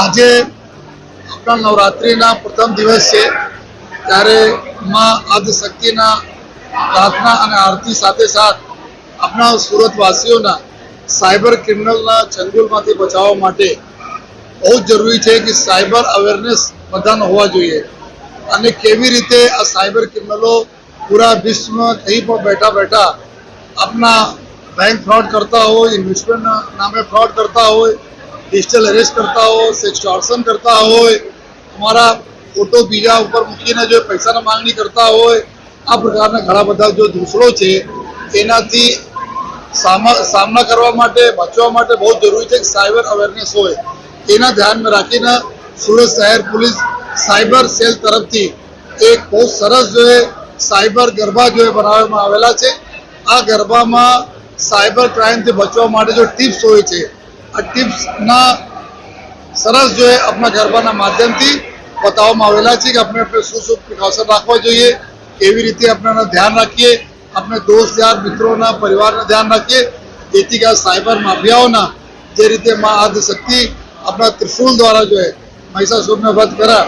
આજે આપણા નવરાત્રિના પ્રથમ દિવસ છે, ત્યારે માં આદિશક્તિના પ્રાર્થના અને આરતી સાથે સાથ આપણા સુરતવાસીઓના સાયબર ક્રિમિનલના ચંગુલમાંથી બચાવવા માટે બહુ જરૂરી છે કે સાયબર અવેરનેસ બધાનો હોવા જોઈએ. અને કેવી રીતે આ સાયબર ક્રિમિનલો પૂરા વિશ્વમાં કંઈ પણ બેઠા બેઠા આપના બેંક ફ્રોડ કરતા હોય ઇન્વેસ્ટમેન્ટના નામે ફ્રોડ કરતા હોય ડિજિટલ એરેસ્ટ કરતા હોય સેક્સોર્શન કરતા હોય તમારા ફોટો બીજા ઉપર મૂકીને જો પૈસાની માંગણી કરતા હોય, આ પ્રકારના ઘણા બધા જો દૂસરો છે એનાથી સામા સામના કરવા માટે, બચવા માટે બહુ જરૂરી છે કે સાયબર અવેરનેસ હોય. એના ધ્યાનમાં રાખીને સુરત શહેર પોલીસ સાયબર સેલ તરફથી એક બહુ સરસ જો સાયબર ગરબા જો બનાવવામાં આવેલા છે. આ ગરબામાં સાયબર ક્રાઇમથી બચવા માટે જો ટિપ્સ હોય છે ટિપ્સના સરસ જોઈએ આપણા ગરબાના માધ્યમથી બતાવવામાં આવેલા છે કે આપણે આપણે શું શું પ્રિકોશન રાખવા જોઈએ, કેવી રીતે આપણે ધ્યાન રાખીએ, આપણે દોસ્ત યાર, મિત્રોના, પરિવારને ધ્યાન રાખીએ, જેથી કે સાયબર માફિયાઓના જે રીતે માં આદિશક્તિ આપણા ત્રિશુલ દ્વારા જોઈએ મહિષાસુરને વધ કર્યા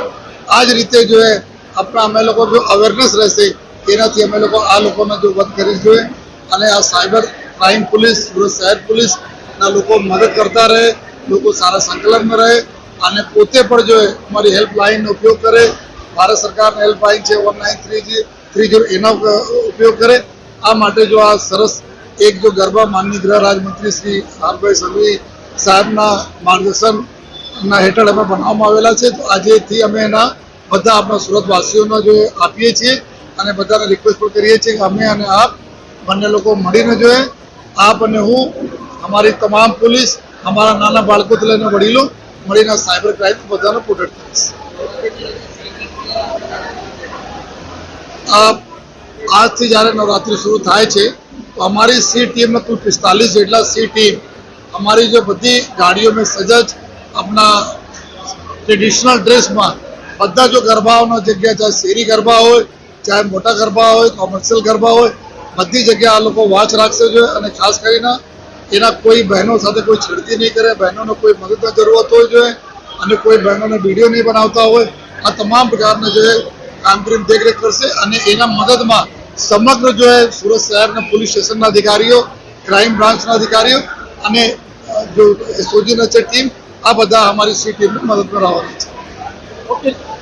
આ જ રીતે જોઈએ આપણા અમે લોકો જો અવેરનેસ રહેશે, એનાથી અમે લોકો આ લોકોને જો વધ કરી જોઈએ. અને આ સાયબર ક્રાઇમ પોલીસ, સુરત શહેર પોલીસના લોકો મદદ કરતા રહે, લોકો સારા સંકલનમાં રહે અને પોતે પણ જો અમારી હેલ્પલાઇનનો ઉપયોગ કરે, ભારત સરકારની હેલ્પલાઇન છે one nine three G, three zero એનો ઉપયોગ કરે, આ માટે જો આ સરસ એક જો ગરબા માનની ગૃહ રાજમંત્રી શ્રી હારભાઈ સંઘવી સાહેબના માર્ગદર્શનના હેઠળ અમે બનાવવામાં આવેલા છે, તો આજેથી અમે એના બધા આપણા સુરતવાસીઓનો જો આપીએ છીએ અને બધાને રિક્વેસ્ટ પણ કરીએ છીએ કે અમે અને આપ બંને લોકો મળીને જોઈએ આપ અને હું અમારી તમામ પોલીસ, અમારા નાના બાળકોથી લઈને વડીલો મળીને સાયબર ક્રાઇમ બધાનો પ્રોટેક્ટ કરીશ. આજથી જ્યારે નવરાત્રિ શરૂ થાય છે, તો અમારી સી ટીમમાં કુલ પિસ્તાલીસ જેટલા સી ટીમ અમારી જે બધી ગાડીઓમાં સજજ આપણા ટ્રેડિશનલ ડ્રેસમાં બધા જો ગરબાઓનો જગ્યા ચાહે શેરી ગરબા હોય, ચાહે મોટા ગરબા હોય કોમર્શિયલ ગરબા હોય, બધી જગ્યાએ આ લોકો વાચ રાખશે જોઈએ અને ખાસ કરીને એના કોઈ બહેનો સાથે કોઈ છેડતી નહીં કરે, બહેનોને કોઈ મદદની જરૂરત હોય જોઈએ અને કોઈ બહેનોને વીડિયો નહીં બનાવતા હોય. આ તમામ પ્રકારના જો એ કામગીરીની દેખરેખ કરશે અને એના મદદમાં સમગ્ર જો એ સુરત શહેરના પોલીસ સ્ટેશનના અધિકારીઓ, ક્રાઇમ બ્રાન્ચના અધિકારીઓ અને જો એસઓજીના છે ટીમ, આ બધા અમારી સી ટીમને મદદમાં આવવાની છે.